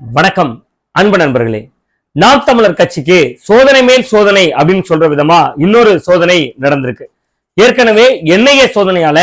வணக்கம் அன்பு நண்பர்களே. நாம் தமிழர் கட்சிக்கு சோதனை மேல் சோதனை அப்படின்னு சொல்ற விதமா இன்னொரு சோதனை நடந்திருக்கு. ஏற்கனவே என்ஐஏ சோதனையால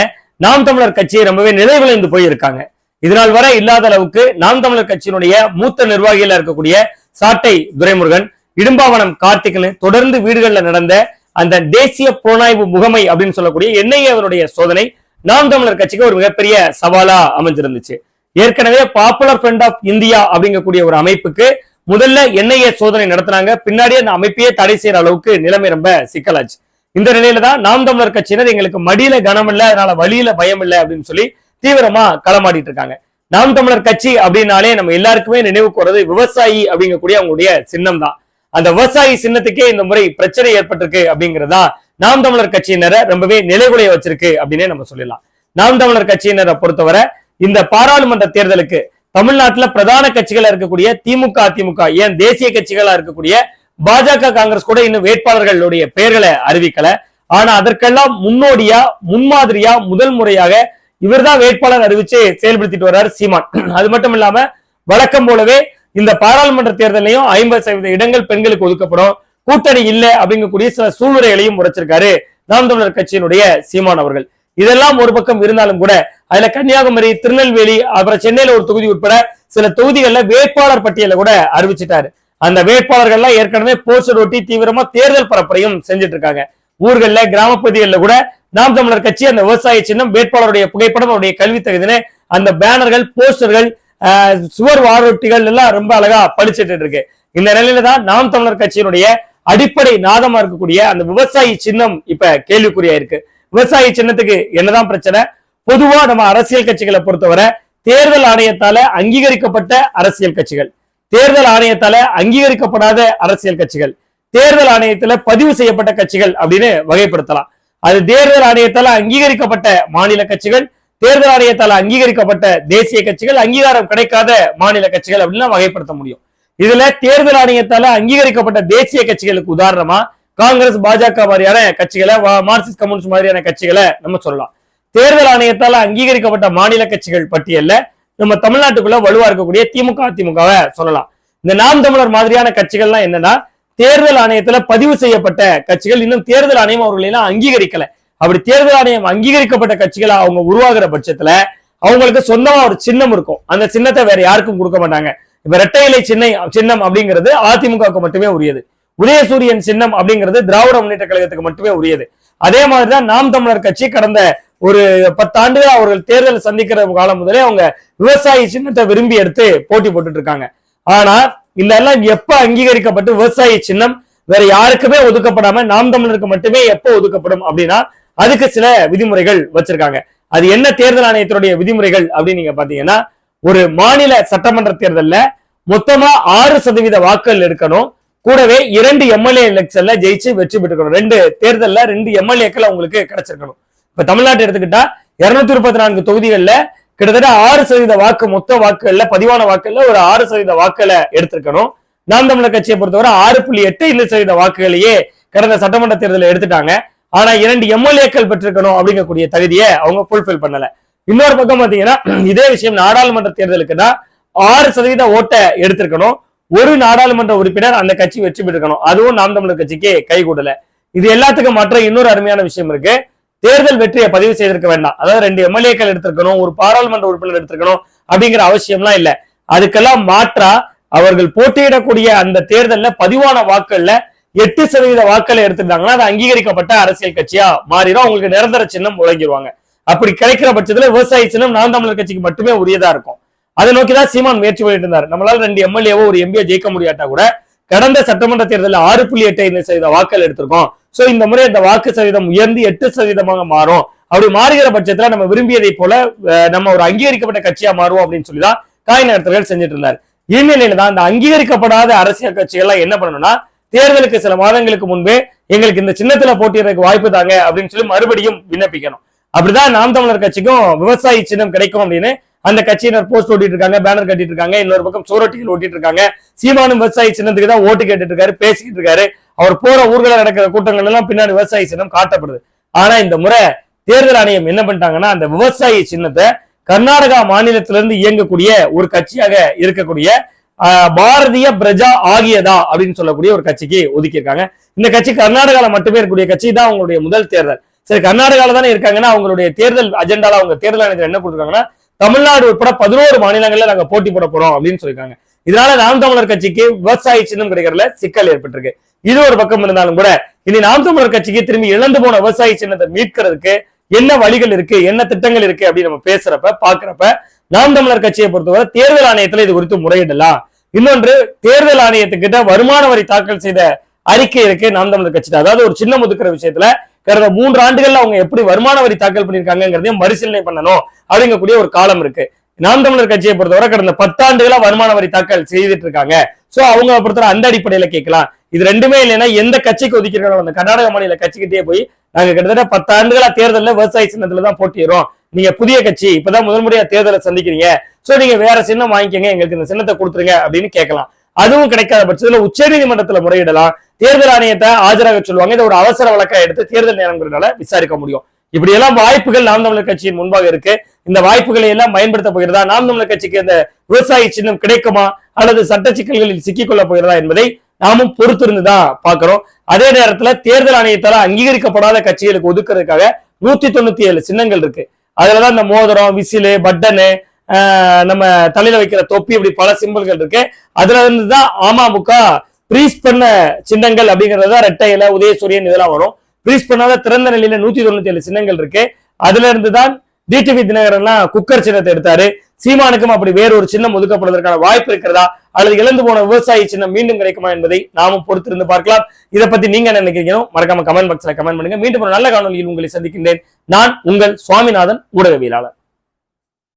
நாம் தமிழர் கட்சி ரொம்பவே நிலைவிழந்து போயிருக்காங்க. இதனால் வரை இல்லாத அளவுக்கு நாம் தமிழர் கட்சியினுடைய மூத்த நிர்வாகிகளா இருக்கக்கூடிய சாட்டை துரைமுருகன் இடும்பாவனம் கார்த்திக்னு தொடர்ந்து வீடுகளில் நடந்த அந்த தேசிய புலனாய்வு முகமை அப்படின்னு சொல்லக்கூடிய என்ஐஏ அவருடைய சோதனை நாம் தமிழர் கட்சிக்கு ஒரு மிகப்பெரிய சவாலா அமைஞ்சிருந்துச்சு. ஏற்கனவே பாப்புலர் ஃப்ரண்ட் ஆஃப் இந்தியா அப்படிங்கக்கூடிய ஒரு அமைப்புக்கு முதல்ல என்ஐஏ சோதனை நடத்தினாங்க. பின்னாடி அந்த அமைப்பையே தடை செய்யற அளவுக்கு நிலைமை ரொம்ப சிக்கலாச்சு. இந்த நிலையில தான் நாம் தமிழர் கட்சியினர் எங்களுக்கு மடியில கனம் இல்லை அதனால வழியில பயம் இல்லை அப்படின்னு சொல்லி தீவிரமா களமாடிட்டு இருக்காங்க. நாம் தமிழர் கட்சி அப்படின்னாலே நம்ம எல்லாருக்குமே நினைவு கூறது விவசாயி அப்படிங்கக்கூடிய அவங்களுடைய சின்னம் தான். அந்த விவசாயி சின்னத்துக்கே இந்த முறை பிரச்சனை ஏற்பட்டிருக்கு அப்படிங்கிறதா நாம் தமிழர் கட்சியினரை ரொம்பவே நிலைகுலைய வச்சிருக்கு அப்படின்னே நம்ம சொல்லலாம் நாம் தமிழர் கட்சியினரை பொறுத்தவரை இந்த பாராளுமன்ற தேர்தலுக்கு தமிழ்நாட்டுல பிரதான கட்சிகளா இருக்கக்கூடிய திமுக அதிமுக ஏன் தேசிய கட்சிகளா இருக்கக்கூடிய பாஜக காங்கிரஸ் கூட இன்னும் வேட்பாளர்களுடைய பெயர்களை அறிவிக்கல. ஆனா அதற்கெல்லாம் முன்னோடியா முன்மாதிரியா முதல் முறையாக இவர்தான் வேட்பாளர் அறிவிச்சு செயல்படுத்திட்டு வர்றாரு சீமான். அது மட்டும் இல்லாம வழக்கம் போலவே இந்த பாராளுமன்ற தேர்தலையும் ஐம்பது சதவீத இடங்கள் பெண்களுக்கு ஒதுக்கப்படும். கூட்டணி இல்லை அப்படிங்கக்கூடிய சில சூழ்நிலைகளையும் உரைச்சிருக்காரு நாம் தமிழர் கட்சியினுடைய சீமான் அவர்கள். இதெல்லாம் ஒரு பக்கம் இருந்தாலும் கூட அதுல கன்னியாகுமரி திருநெல்வேலி அப்புறம் சென்னையில ஒரு தொகுதி உட்பட சில தொகுதிகள்ல வேட்பாளர் பட்டியல கூட அறிவிச்சிட்டாரு. அந்த வேட்பாளர்கள்லாம் ஏற்கனவே போஸ்டர் ஒட்டி தீவிரமா தேர்தல் பரப்புரையும் செஞ்சுட்டு இருக்காங்க ஊர்கள்ல கிராமப்பகுதிகளில் கூட நாம் தமிழர் கட்சி அந்த விவசாய சின்னம் வேட்பாளருடைய புகைப்படம் அவருடைய கல்வி தகுதினு அந்த பேனர்கள் போஸ்டர்கள் ஆஹ், சுவர் வாரொட்டிகள் எல்லாம் ரொம்ப அழகா பளிச்சிட்டு இருக்கு இந்த நிலையில தான் நாம் தமிழர் கட்சியினுடைய அடிப்படை நாதமா இருக்கக்கூடிய அந்த விவசாயி சின்னம் இப்ப கேள்விக்குறியா இருக்கு விவசாயி சின்னத்துக்கு என்னதான் பிரச்சனை? பொதுவா நம்ம அரசியல் கட்சிகளை பொறுத்தவரை தேர்தல் ஆணையத்தால அங்கீகரிக்கப்பட்ட அரசியல் கட்சிகள். தேர்தல் ஆணையத்தால அங்கீகரிக்கப்படாத அரசியல் கட்சிகள். தேர்தல் ஆணையத்துல பதிவு செய்யப்பட்ட கட்சிகள் அப்படின்னு வகைப்படுத்தலாம். அது தேர்தல் ஆணையத்தால அங்கீகரிக்கப்பட்ட மாநில கட்சிகள் தேர்தல் ஆணையத்தால அங்கீகரிக்கப்பட்ட தேசிய கட்சிகள் அங்கீகாரம் கிடைக்காத மாநில கட்சிகள் அப்படின்னு வகைப்படுத்த முடியும். இதுல தேர்தல் ஆணையத்தால அங்கீகரிக்கப்பட்ட தேசிய கட்சிகளுக்கு உதாரணமா காங்கிரஸ் பாஜக மாதிரியான கட்சிகளை மார்க்சிஸ்ட் கம்யூனிஸ்ட் மாதிரியான கட்சிகளை நம்ம சொல்லலாம். தேர்தல் ஆணையத்தால அங்கீகரிக்கப்பட்ட மாநில கட்சிகள் பட்டியல்ல நம்ம தமிழ்நாட்டுக்குள்ள வலுவா இருக்கக்கூடிய திமுக அதிமுகவை சொல்லலாம். இந்த நாம் தமிழர் மாதிரியான கட்சிகள்லாம் என்னன்னா தேர்தல் ஆணையத்துல பதிவு செய்யப்பட்ட கட்சிகள் இன்னும் தேர்தல் ஆணையம் அவர்களை எல்லாம் அங்கீகரிக்கல. அப்படி தேர்தல் ஆணையம் அங்கீகரிக்கப்பட்ட கட்சிகளை அவங்க உருவாகிற பட்சத்துல அவங்களுக்கு சொந்தமா ஒரு சின்னம் இருக்கும். அந்த சின்னத்தை வேற யாருக்கும் கொடுக்க மாட்டாங்க. இப்ப இரட்டை இலை சின்ன சின்னம் அப்படிங்கிறது அதிமுகவுக்கு மட்டுமே உரியது. உதயசூரியன் சின்னம் அப்படிங்கிறது திராவிட முன்னேற்ற கழகத்துக்கு மட்டுமே உரியது. அதே மாதிரிதான் நாம் தமிழர் கட்சி கடந்த ஒரு பத்தாண்டு அவர்கள் தேர்தல் சந்திக்கிற காலம் முதலே அவங்க விவசாயி சின்னத்தை விரும்பி எடுத்து போட்டி போட்டுட்டு இருக்காங்க. ஆனா இந்த எல்லாம் எப்ப அங்கீகரிக்கப்பட்டு விவசாயி சின்னம் வேற யாருக்குமே ஒதுக்கப்படாம நாம் தமிழருக்கு மட்டுமே எப்போ ஒதுக்கப்படும் அப்படின்னா அதுக்கு சில விதிமுறைகள் வச்சிருக்காங்க. அது என்ன தேர்தல் ஆணையத்தினுடைய விதிமுறைகள் அப்படின்னு நீங்க பாத்தீங்கன்னா ஒரு மாநில சட்டமன்ற தேர்தல்ல மொத்தமா ஆறு சதவீத வாக்குகள் எடுக்கணும். கூடவே இரண்டு எம்எல்ஏ எலெக்ஷன்ல ஜெயிச்சு வெற்றி பெற்றுக்கணும். ரெண்டு தேர்தல்ல ரெண்டு எம்எல்ஏக்கள் அவங்களுக்கு கிடைச்சிருக்கணும். இப்ப தமிழ்நாட்டை எடுத்துக்கிட்டா இருநூத்தி முப்பத்தி நான்கு தொகுதிகள்ல கிட்டத்தட்ட ஆறு சதவீத வாக்கு மொத்த வாக்குகள்ல பதிவான வாக்குகள்ல ஒரு ஆறு சதவீத வாக்குகளை எடுத்திருக்கணும். நாம் தமிழர் கட்சியை பொறுத்தவரை ஆறு புள்ளி எட்டு ஐந்து சதவீத வாக்குகளையே கடந்த சட்டமன்ற தேர்தலில் எடுத்துட்டாங்க. ஆனா இரண்டு எம்எல்ஏக்கள் பெற்றிருக்கணும் அப்படிங்கக்கூடிய தகுதியை அவங்க ஃபுல்ஃபில் பண்ணல. இன்னொரு பக்கம் பாத்தீங்கன்னா இதே விஷயம் நாடாளுமன்ற தேர்தலுக்கு தான் ஆறு சதவீத ஓட்டை எடுத்திருக்கணும். ஒரு நாடாளுமன்ற உறுப்பினர் அந்த கட்சி வெற்றி பெற்றுக்கணும் அதுவும் நாம் தமிழர் கட்சிக்கு கை கூடல. இது எல்லாத்துக்கும் மற்ற இன்னொரு அருமையான விஷயம் இருக்கு. தேர்தல் வெற்றியை பதிவு செய்திருக்க வேண்டாம். அதாவது ரெண்டு எம்எல்ஏக்கள் எடுத்திருக்கணும் ஒரு பாராளுமன்ற உறுப்பினர் எடுத்திருக்கணும் அப்படிங்கிற அவசியம்லாம் இல்ல. அதுக்கெல்லாம் மாற்றா அவர்கள் போட்டியிடக்கூடிய அந்த தேர்தல்ல பதிவான வாக்குகள்ல எட்டு சதவீத வாக்களை எடுத்துட்டாங்கன்னா அது அங்கீகரிக்கப்பட்ட அரசியல் கட்சியா மாறிடும். அவங்களுக்கு நிரந்தர சின்னம் வழங்கிடுவாங்க அப்படி கிடைக்கிற பட்சத்துல விவசாய சின்னம் நாம் தமிழர் கட்சிக்கு மட்டுமே உரியதா இருக்கும். அதை நோக்கிதான் சீமான் முயற்சி பண்ணிட்டு இருந்தார். நம்மளால ரெண்டு எம்எல்ஏவோ ஒரு எம்பியோ ஜெயிக்க முடியாட்டா கூட கடந்த சட்டமன்ற தேர்தலில் ஆறு புள்ளி எட்டு ஐந்து சதவீத வாக்கள் எடுத்திருக்கோம். சோ இந்த முறை இந்த வாக்கு சதவீதம் உயர்ந்து எட்டு சதவீதமாக மாறும். அப்படி மாறுகிற பட்சத்துல நம்ம விரும்பியதை போல நம்ம ஒரு அங்கீகரிக்கப்பட்ட கட்சியா மாறுவோம் அப்படின்னு சொல்லிதான் காய் நகர்த்தர்கள் செஞ்சுட்டு இருந்தார். இந்நிலையில தான் இந்த அங்கீகரிக்கப்படாத அரசியல் கட்சிகள்லாம் என்ன பண்ணணும்னா தேர்தலுக்கு சில மாதங்களுக்கு முன்பே எங்களுக்கு இந்த சின்னத்துல போட்டியிடறதுக்கு வாய்ப்பு தாங்க அப்படின்னு சொல்லி மறுபடியும் விண்ணப்பிக்கணும். அப்படிதான் நாம் தமிழர் கட்சிக்கும் விவசாயி சின்னம் கிடைக்கும் அப்படின்னு அந்த கட்சியினர் போஸ்ட் ஓட்டிட்டு இருக்காங்க பேனர் கட்டிட்டு இருக்காங்க இன்னொரு பக்கம் சோரட்டிகள் ஓட்டிட்டு இருக்காங்க சீமானும் விவசாயி சின்னத்துக்கு தான் ஓட்டு கேட்டுட்டு இருக்காரு பேசிக்கிட்டு இருக்காரு. அவர் போற ஊர்களில் நடக்கிற கூட்டங்கள் எல்லாம் பின்னாடி விவசாயி சின்னம் காட்டப்படுது. ஆனா இந்த முறை தேர்தல் ஆணையம் என்ன பண்ணிட்டாங்கன்னா அந்த விவசாயி சின்னத்தை கர்நாடகா மாநிலத்திலிருந்து இயங்கக்கூடிய ஒரு கட்சியாக இருக்கக்கூடிய பாரதிய பிரஜா ஆகியதா அப்படின்னு சொல்லக்கூடிய ஒரு கட்சிக்கு ஒதுக்கியிருக்காங்க. இந்த கட்சி கர்நாடகாவில் மட்டுமே இருக்கக்கூடிய கட்சி தான் அவங்களுடைய முதல் தேர்தல். சரி கர்நாடகாவில் தானே இருக்காங்கன்னா அவங்களுடைய தேர்தல் அஜெண்டால அவங்க தேர்தல் ஆணையத்தில் என்ன கொடுத்துருக்காங்கன்னா தமிழ்நாடு உட்பட பதினோரு மாநிலங்கள்ல நாங்க போட்டி போட போறோம் அப்படின்னு சொல்லியிருக்காங்க. இதனால நாம் தமிழர் கட்சிக்கு விவசாய சின்னம் கிடைக்கிறதுல சிக்கல் ஏற்பட்டிருக்கு. இது ஒரு பக்கம் இருந்தாலும் கூட இனி நாம் தமிழர் கட்சிக்கு திரும்பி இழந்து போன விவசாய சின்னத்தை மீட்கிறதுக்கு என்ன வழிகள் இருக்கு என்ன திட்டங்கள் இருக்கு அப்படின்னு நம்ம பேசுறப்ப பாக்குறப்ப நாம் தமிழர் கட்சியை பொறுத்தவரை தேர்தல் ஆணையத்துல இது குறித்து முறையிடலாம். இன்னொன்று தேர்தல் ஆணையத்துக்கிட்ட வருமான வரி தாக்கல் செய்த அறிக்கை இருக்கு நாம் தமிழர் கட்சி அதாவது ஒரு சின்ன ஒதுக்குற விஷயத்துல கடந்த மூன்று ஆண்டுகள்ல அவங்க எப்படி வருமான வரி தாக்கல் பண்ணியிருக்காங்கிறதையும் மறுசீலனை பண்ணணும் அப்படிங்கக்கூடிய ஒரு காலம் இருக்கு. நாம் தமிழர் கட்சியை பொறுத்தவரை கடந்த பத்தாண்டுகளா வருமான வரி தாக்கல் செய்துட்டு இருக்காங்க சோ அவங்க பொறுத்தவரை அந்த அடிப்படையில கேட்கலாம். இது ரெண்டுமே இல்லைன்னா எந்த கட்சிக்கு ஒதுக்கிறாங்களோ அந்த கர்நாடக மாநில கட்சிக்கிட்டே போய் நாங்க கிட்டத்தட்ட பத்து ஆண்டுகளா தேர்தல்ல விவசாய சின்னத்துல தான் போட்டிடுறோம் நீங்க புதிய கட்சி இப்பதான் முதல் முறையா தேர்தலை சந்திக்கிறீங்க. சோ நீங்க வேற சின்னம் வாங்கிக்கங்க எங்களுக்கு இந்த சின்னத்தை கொடுத்துருங்க அப்படின்னு கேட்கலாம். அதுவும் கிடைக்காத பட்சத்துல உச்சநீதிமன்றத்துல முறையிடலாம். தேர்தல் ஆணையத்தை ஆஜராக சொல்லுவாங்க. இதை ஒரு அவசர வழக்கா எடுத்து தேர்தல் நேரங்கிறதுனால விசாரிக்க முடியும். இப்படி எல்லாம் வாய்ப்புகள் நாம் தமிழர் கட்சியின் முன்பாக இருக்கு. இந்த வாய்ப்புகளை எல்லாம் பயன்படுத்த போகிறதா? நாம் தமிழர் கட்சிக்கு இந்த விவசாய சின்னம் கிடைக்குமா? அல்லது சட்ட சிக்கல்களில் சிக்கிக்கொள்ள போகிறதா என்பதை நாமும் பொறுத்திருந்துதான் பாக்குறோம் அதே நேரத்துல தேர்தல் ஆணையத்தால அங்கீகரிக்கப்படாத கட்சிகளுக்கு ஒதுக்குறதுக்காக நூத்தி தொண்ணூத்தி ஏழு சின்னங்கள் இருக்கு. அதுலதான் இந்த மோதிரம் விசிலு பட்டனு நம்ம தலையில வைக்கிற தொப்பி இப்படி பல சிம்பிள்கள் இருக்கு. அதுல இருந்து தான் அமமுக ப்ரீஸ் பண்ண சின்னங்கள் அப்படிங்கறத தான் ரெட்டை இலை உதயசூரியன் இதெல்லாம் வரும். ப்ரீஸ் பண்ணாத திறந்த நிலையில நூத்தி தொண்ணூத்தி ஏழு சின்னங்கள் இருக்கு. அதுல இருந்து தான் டிடிவி தினகரன்லாம் குக்கர் சின்னத்தை எடுத்தாரு. சீமானுக்கும் அப்படி வேற ஒரு சின்னம் ஒதுக்கப்படுவதற்கான வாய்ப்பு இருக்கிறதா? அல்லது இழந்து போன விவசாயி சின்னம் மீண்டும் கிடைக்குமா என்பதை நாமும் பொறுத்திருந்து பார்க்கலாம். இதை பத்தி நீங்க என்ன நினைக்கிறீங்க மறக்காம கமெண்ட் பாக்ஸ்ல கமெண்ட் பண்ணுங்க. மீண்டும் ஒரு நல்ல காணொலியில் உங்களை சந்திக்கின்றேன். நான் உங்கள் சுவாமிநாதன் ஊடகவியலாளர்.